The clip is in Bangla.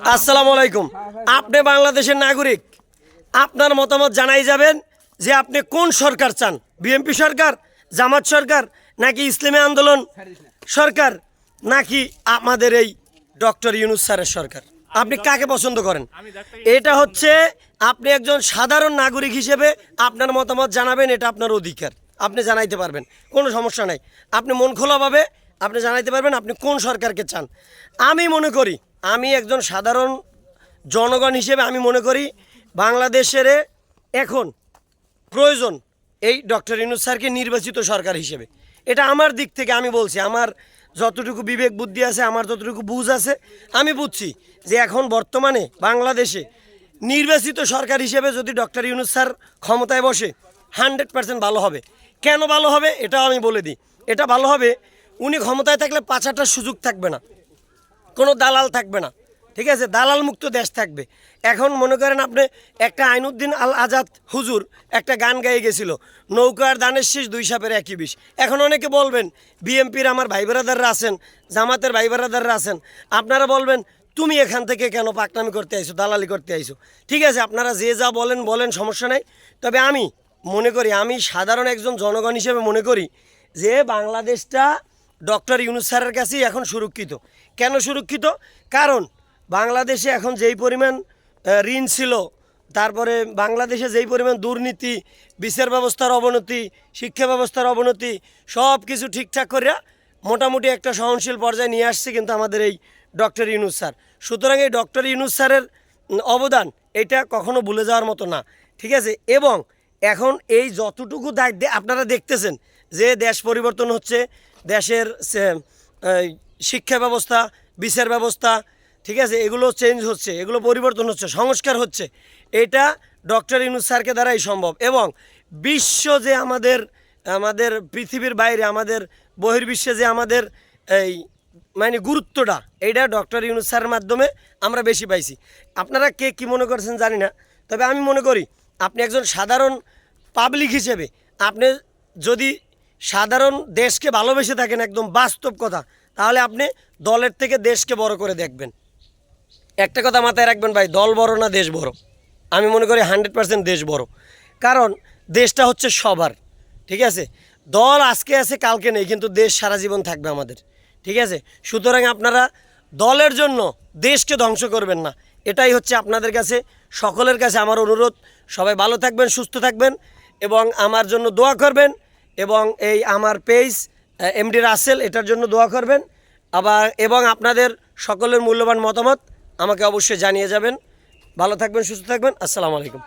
আসসালামু আলাইকুম। আপনি বাংলাদেশের নাগরিক, আপনার মতামত জানাই যাবেন যে আপনি কোন সরকার চান? বিএনপি সরকার, জামাত সরকার, নাকি ইসলামী আন্দোলন সরকার, নাকি আমাদের এই ডক্টর ইউনুস স্যারের সরকার? আপনি কাকে পছন্দ করেন? এটা হচ্ছে আপনি একজন সাধারণ নাগরিক হিসেবে আপনার মতামত জানাবেন, এটা আপনার অধিকার। আপনি জানাইতে পারবেন, কোনো সমস্যা নাই। আপনি মন খোলাভাবে আপনি জানাইতে পারবেন আপনি কোন সরকারকে চান। আমি মনে করি আমি একজন সাধারণ জনগণ হিসেবে আমি মনে করি বাংলাদেশের এখন প্রয়োজন এই ডক্টর ইনুস স্যারকে নির্বাচিত সরকার হিসেবে। এটা আমার দিক থেকে আমি বলছি, আমার যতটুকু বিবেক বুদ্ধি আছে, আমার যতটুকু বুঝ আছে, আমি বুঝছি যে এখন বর্তমানে বাংলাদেশে নির্বাচিত সরকার হিসেবে যদি ডক্টর ইউনুস স্যার ক্ষমতায় বসে হান্ড্রেড পার্সেন্ট ভালো হবে। কেন ভালো হবে, এটাও আমি বলে দিই। এটা ভালো হবে, উনি ক্ষমতায় থাকলে পাচারটার সুযোগ থাকবে না। কোনো দালাল থাকবে না। ঠিক আছে? দালাল মুক্ত দেশ থাকবে। এখন মনে করেন আপনি, একটা আইনুদ্দিন আল আজাদ হুজুর একটা গান গাইয়ে গেছিল। নৌকার দানের শেষ দুই সাপের একই বিষ। এখন অনেকে বলবেন, বিএমপির আমার ভাই বেড়াদাররা আছেন, জামাতের ভাই বেড়াদাররা আছেন। আপনারা বলবেন, তুমি এখান থেকে কেন পাকনামি করতে আইছো, দালালি করতে আইছো? ঠিক আছে, আপনারা যে যা বলেন বলেন, সমস্যা নাই। তবে আমি মনে করি, আমি সাধারণ একজন জনগণ হিসেবে মনে করি যে বাংলাদেশটা ডক্টর ইউনুস স্যারের কাছেই এখন সুরক্ষিত। কেন সুরক্ষিত? কারণ বাংলাদেশে এখন যেই পরিমাণ ঋণ ছিল, তারপরে বাংলাদেশে যেই পরিমাণ দুর্নীতি, বিচার ব্যবস্থার অবনতি, শিক্ষা ব্যবস্থার অবনতি, সব কিছু ঠিকঠাক করিয়া মোটামুটি একটা সহনশীল পর্যায়ে নিয়ে আসছে কিন্তু আমাদের এই ডক্টর ইউনুস স্যার। সুতরাং এই ডক্টর ইউনুস স্যারের অবদান এটা কখনো ভুলে যাওয়ার মতো না। ঠিক আছে? এবং এখন এই যতটুকু দায় আপনারা দেখতেছেন যে দেশ পরিবর্তন হচ্ছে দেশের শিক্ষা ব্যবস্থা, বিচার ব্যবস্থা, ঠিক আছে? এগুলো চেঞ্জ হচ্ছে, এগুলো পরিবর্তন হচ্ছে, সংস্কার হচ্ছে। এটা ডক্টর ইউনুস স্যারকে দ্বারাই সম্ভব এবং বিশ্ব যে আমাদের আমাদের পৃথিবীর বাইরে, আমাদের বহির্বিশ্বে যে আমাদের, এই মানে গুরুত্বটা এইটা ডক্টর ইউনুস স্যারের মাধ্যমে আমরা বেশি পাইছি। আপনারা কে কী মনে করছেন জানি না, তবে আমি মনে করি, আপনি একজন সাধারণ পাবলিক হিসেবে, আপনি যদি সাধারণ দেশকে ভালোবেসে থাকেন একদম বাস্তব কথা। তাহলে আপনি দলের থেকে দেশকে বড় করে দেখবেন। একটা কথা মাথায় রাখবেন ভাই, দল বড় না দেশ বড়? আমি মনে করি হান্ড্রেড পার্সেন্ট দেশ বড়। কারণ দেশটা হচ্ছে সবার, ঠিক আছে? দল আজকে আছে, কালকে নেই, কিন্তু দেশ সারা জীবন থাকবে আমাদের, ঠিক আছে? সুতরাং আপনারা দলের জন্য দেশকে ধ্বংস করবেন না। এটাই হচ্ছে আপনাদের কাছে, সকলের কাছে আমার অনুরোধ। সবাই ভালো থাকবেন, সুস্থ থাকবেন এবং আমার জন্য দোয়া করবেন। এবং এই আমার পেজ এমডি রাসেল, এটার জন্য দোয়া করবেন। আবার এবং আপনাদের সকলের মূল্যবান মতামত আমাকে অবশ্যই জানিয়ে যাবেন। ভালো থাকবেন, সুস্থ থাকবেন। আসসালামু আলাইকুম।